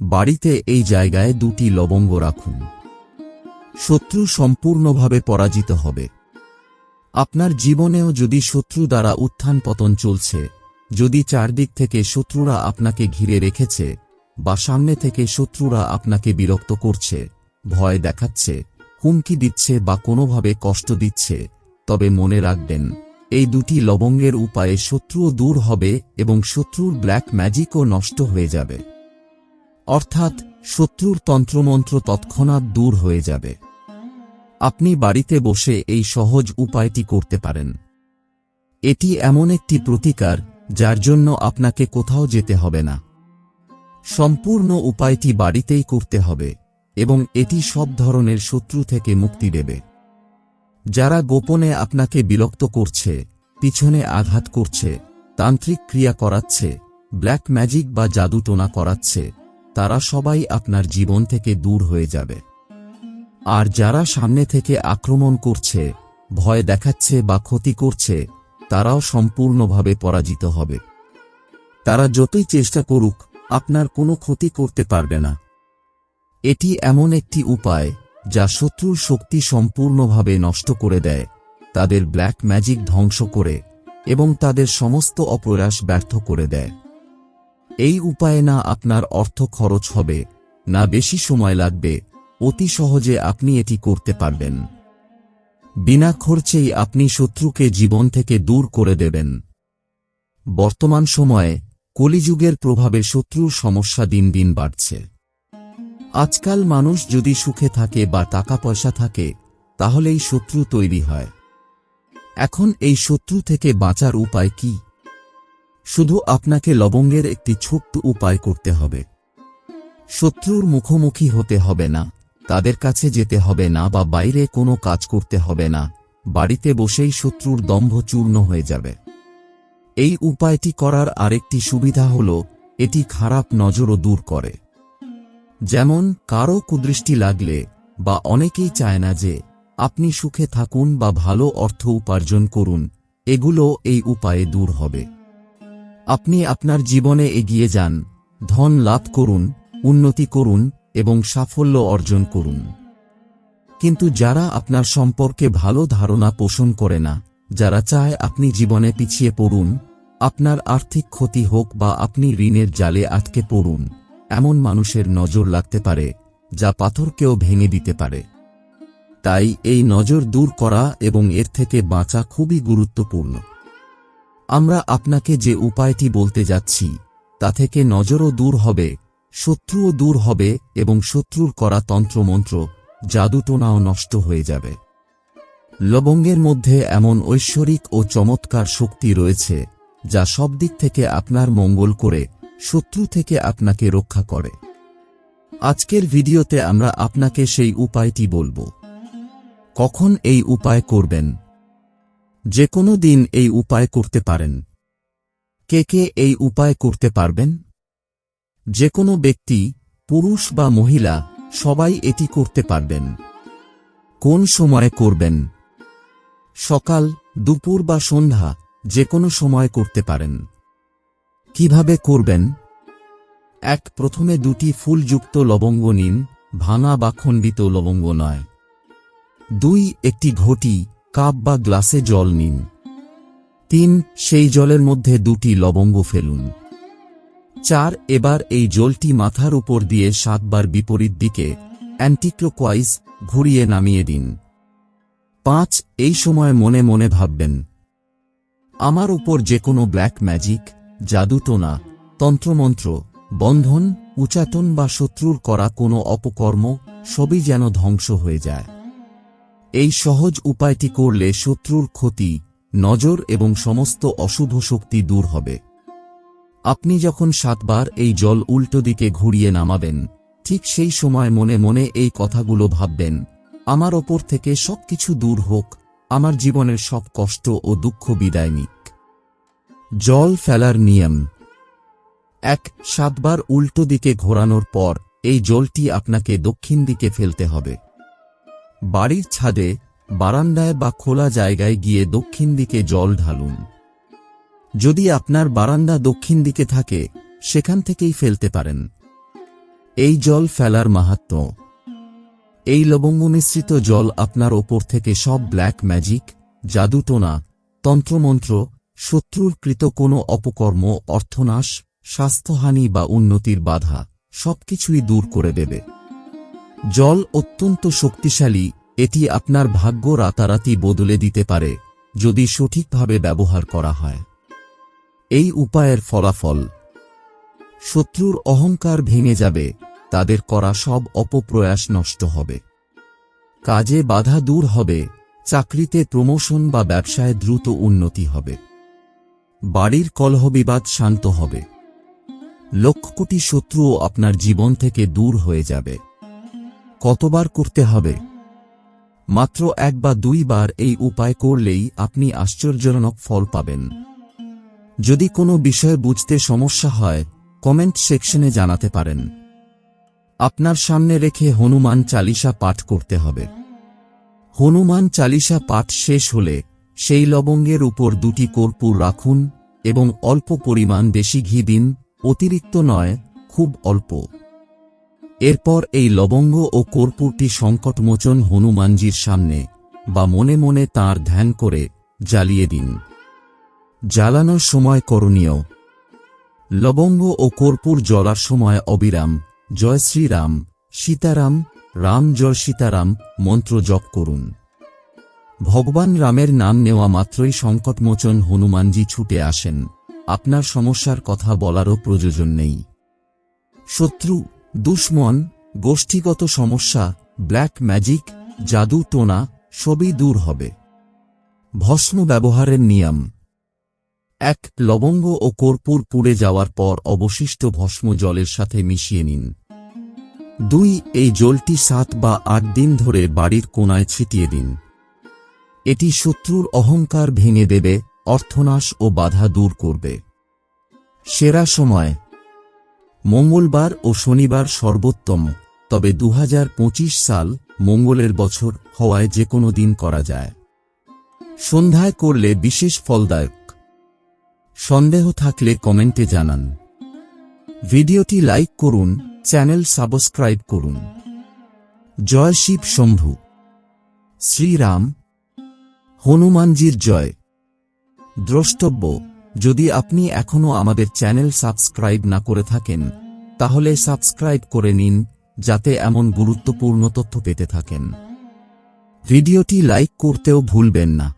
বাড়িতে এই জায়গায় দুটি লবঙ্গ রাখুন। শত্রু সম্পূর্ণভাবে পরাজিত হবে। আপনার জীবনেও যদি শত্রু দ্বারা উত্থান পতন চলছে, যদি চারদিক থেকে শত্রুরা আপনাকে ঘিরে রেখেছে বা সামনে থেকে শত্রুরা আপনাকে বিরক্ত করছে, ভয় দেখাচ্ছে, হুমকি দিচ্ছে বা কোনোভাবে কষ্ট দিচ্ছে, তবে মনে রাখবেন, এই দুটি লবঙ্গের উপায়ে শত্রুও দূর হবে এবং শত্রুর ব্ল্যাক ম্যাজিকও নষ্ট হয়ে যাবে। অর্থাৎ শত্রুর তন্ত্রমন্ত্র তৎক্ষণাৎ দূর হয়ে যাবে। আপনি বাড়িতে বসে এই সহজ উপায়টি করতে পারেন। এটি এমন একটি প্রতিকার যার জন্য আপনাকে কোথাও যেতে হবে না। সম্পূর্ণ উপায়টি বাড়িতেই করতে হবে এবং এটি সব ধরনের শত্রু থেকে মুক্তি দেবে। যারা গোপনে আপনাকে বিরক্ত করছে, পিছনে আঘাত করছে, তান্ত্রিক ক্রিয়া করাচ্ছে, ব্ল্যাক ম্যাজিক বা জাদুটোনা করাচ্ছে তারা সবাই আপনার জীবন থেকে দূর হয়ে যাবে। আর যারা সামনে থেকে আক্রমণ করছে, ভয় দেখাচ্ছে বা ক্ষতি করছে, তারাও সম্পূর্ণভাবে পরাজিত হবে। তারা যতই চেষ্টা করুক, আপনার কোনো ক্ষতি করতে পারবে না। এটি এমন একটি উপায়, যা শত্রুর শক্তি সম্পূর্ণভাবে নষ্ট করে দেয়, তাদের ব্ল্যাক ম্যাজিক ধ্বংস করে, এবং তাদের সমস্ত অপ্রয়াস ব্যর্থ করে দেয়। এই উপায়ে না আপনার অর্থ খরচ হবে, না বেশি সময় লাগবে, অতি সহজে আপনি এটি করতে পারবেন। বিনা খরচেই আপনি শত্রুকে জীবন থেকে দূর করে দেবেন। বর্তমান সময়ে, কলিযুগের প্রভাবে শত্রুর সমস্যা দিন দিন বাড়ছে। আজকাল মানুষ যদি সুখে থাকে বা টাকা পয়সা থাকে, তাহলেই শত্রু তৈরি হয়। এখন এই শত্রু থেকে বাঁচার উপায় কি? শুধু আপনাকে লবঙ্গের একটি ছোট্ট উপায় করতে হবে। শত্রুর মুখোমুখি হতে হবে না, তাদের কাছে যেতে হবে না বা বাইরে কোনো কাজ করতে হবে না, বাড়িতে বসেই শত্রুর দম্ভ চূর্ণ হয়ে যাবে। এই উপায়টি করার আরেকটি সুবিধা হল, এটি খারাপ নজরও দূর করে। যেমন কারও কুদৃষ্টি লাগলে, বা অনেকেই চায় না যে, আপনি সুখে থাকুন বা ভালো অর্থ উপার্জন করুন, এগুলো এই উপায়ে দূর হবে। আপনি আপনার জীবনে এগিয়ে যান, ধন লাভ করুন, উন্নতি করুন এবং সাফল্য অর্জন করুন। কিন্তু যারা আপনার সম্পর্কে ভালো ধারণা পোষণ করে না, যারা চায় আপনি জীবনে পিছিয়ে পড়ুন, আপনার আর্থিক ক্ষতি হোক বা আপনি ঋণের জালে আটকে পড়ুন, এমন মানুষের নজর লাগতে পারে, যা পাথরকেও ভেঙে দিতে পারে। তাই এই নজর দূর করা এবং এর থেকে বাঁচা খুবই গুরুত্বপূর্ণ। আমরা আপনাকে যে উপায়টি বলতে যাচ্ছি, তা থেকে নজরও দূর হবে, শত্রুও দূর হবে এবং শত্রুর করা তন্ত্রমন্ত্র, জাদুটোনাও নষ্ট হয়ে যাবে। লবঙ্গের মধ্যে এমন ঐশ্বরিক ও চমৎকার শক্তি রয়েছে, যা সব দিক থেকে আপনার মঙ্গল করে, শত্রু থেকে আপনাকে রক্ষা করে। আজকের ভিডিওতে আমরা আপনাকে সেই উপায়টি বলব। কখন এই উপায় করবেন? যে কোনো দিন এই উপায় করতে পারেন। কে কে এই উপায় করতে পারবেন? যে কোনো ব্যক্তি, পুরুষ বা মহিলা, সবাই এটি করতে পারবেন। কোন সময়ে করবেন? সকাল, দুপুর বা সন্ধ্যা যে কোনো সময় করতে পারেন। কীভাবে করবেন? এক, প্রথমে দুটি ফুলযুক্ত লবঙ্গ নিন, ভাঙা বা খণ্ডিত লবঙ্গ নয়। দুই, একটি ঘটি কাপ বা গ্লাসে জল নিন। তিন, সেই জলের মধ্যে দুটি লবঙ্গ ফেলুন। চার, এবার এই জলটি মাথার উপর দিয়ে সাতবার বিপরীত দিকে অ্যান্টিক্লোকোয়াইজ ঘুরিয়ে নামিয়ে দিন। পাঁচ, এই সময় মনে মনে ভাববেন, আমার উপর যে কোনো ব্ল্যাক ম্যাজিক জাদুটোনা তন্ত্রমন্ত্র, বন্ধন উচাটন বা শত্রুর করা কোনো অপকর্ম, সবই যেন ধ্বংস হয়ে যায়। এই সহজ উপায়টি করলে শত্রুর ক্ষতি, নজর এবং সমস্ত অশুভ শক্তি দূর হবে। আপনি যখন সাতবার এই জল উল্টো দিকে ঘুরিয়ে নামাবেন, ঠিক সেই সময় মনে মনে এই কথাগুলো ভাববেন, আমার ওপর থেকে সবকিছু দূর হোক, আমার জীবনের সব কষ্ট ও দুঃখ বিদায় নিক। জল ফেলার নিয়ম। এক, সাতবার উল্টো দিকে ঘোরানোর পর এই জলটি আপনাকে দক্ষিণ দিকে ফেলতে হবে। বাড়ির ছাদে, বারান্দায় বা খোলা জায়গায় গিয়ে দক্ষিণ দিকে জল ঢালুন। যদি আপনার বারান্দা দক্ষিণ দিকে থাকে, সেখান থেকেই ফেলতে পারেন। এই জল ফেলার মাহাত্ম। এই লবঙ্গ মিশ্রিত জল আপনার ওপর থেকে সব ব্ল্যাক ম্যাজিক জাদুটোনা তন্ত্রমন্ত্র, শত্রুর কৃত কোনো অপকর্ম, অর্থনাশ, স্বাস্থ্যহানি বা উন্নতির বাধা, সবকিছুই দূর করে দেবে। জল অত্যন্ত শক্তিশালী, এটি আপনার ভাগ্য রাতারাতি বদলে দিতে পারে, যদি সঠিকভাবে ব্যবহার করা হয়। এই উপায়ের ফলাফল। শত্রুর অহংকার ভেঙে যাবে, তাদের করা সব অপপ্রয়াস নষ্ট হবে। কাজে বাধা দূর হবে, চাকরিতে প্রমোশন বা ব্যবসায় দ্রুত উন্নতি হবে। বাড়ির কলহবিবাদ শান্ত হবে। লক্ষ কোটি শত্রুও আপনার জীবন থেকে দূর হয়ে যাবে। কতবার করতে হবে? মাত্র এক বা দুইবার এই উপায় করলেই আপনি আশ্চর্যজনক ফল পাবেন। যদি কোনো বিষয় বুঝতে সমস্যা হয়, কমেন্ট সেকশনে জানাতে পারেন। আপনার সামনে রেখে হনুমান চালিসা পাঠ করতে হবে। হনুমান চালিসা পাঠ শেষ হলে সেই লবঙ্গের উপর দুটি কর্পূর রাখুন এবং অল্প পরিমাণ দেশি ঘি দিন, অতিরিক্ত নয়, খুব অল্প। এরপর এই লবঙ্গ ও কর্পূরটি সংকটমোচন হনুমানজির সামনে বা মনে মনে তার ধ্যান করে জ্বালিয়ে দিন। জ্বালানোর সময় করণীয়। লবঙ্গ ও কর্পূর জ্বলার সময় অবিরাম, জয় শ্রীরাম, সীতারাম, রাম জয় সীতারাম মন্ত্র জপ করুন। ভগবান রামের নাম নেওয়া মাত্রই সংকটমোচন হনুমানজি ছুটে আসেন। আপনার সমস্যার কথা বলারও প্রয়োজন নেই। শত্রু দুশ্মন, গোষ্ঠীগত সমস্যা, ব্ল্যাক ম্যাজিক, জাদু টোনা, সবই দূর হবে। ভস্ম ব্যবহারের নিয়ম। এক, লবঙ্গ ও কর্পূর পুড়ে যাওয়ার পর অবশিষ্ট ভস্ম জলের সাথে মিশিয়ে নিন। দুই, এই জলটি সাত বা আট দিন ধরে বাড়ির কোনায় ছিটিয়ে দিন। এটি শত্রুর অহংকার ভেঙে দেবে, অর্থনাশ ও বাধা দূর করবে। সেরা সময় মঙ্গলবার ও শনিবার সর্বোত্তম, তবে দু হাজার পঁচিশ সাল মঙ্গলের বছর হওয়ায় যে কোনো দিন করা যায়। সন্ধ্যায় করলে বিশেষ ফলদায়ক। সন্দেহ থাকলে কমেন্টে জানান। ভিডিওটি লাইক করুন, চ্যানেল সাবস্ক্রাইব করুন। জয় শিব শম্ভু। শ্রীরাম। হনুমানজির জয়। দ্রষ্টব্য। যদি আপনি এখনও আমাদের চ্যানেল সাবস্ক্রাইব না করে থাকেন, তাহলে সাবস্ক্রাইব করে নিন, যাতে এমন গুরুত্বপূর্ণ তথ্য পেতে থাকেন। ভিডিওটি লাইক করতেও ভুলবেন না।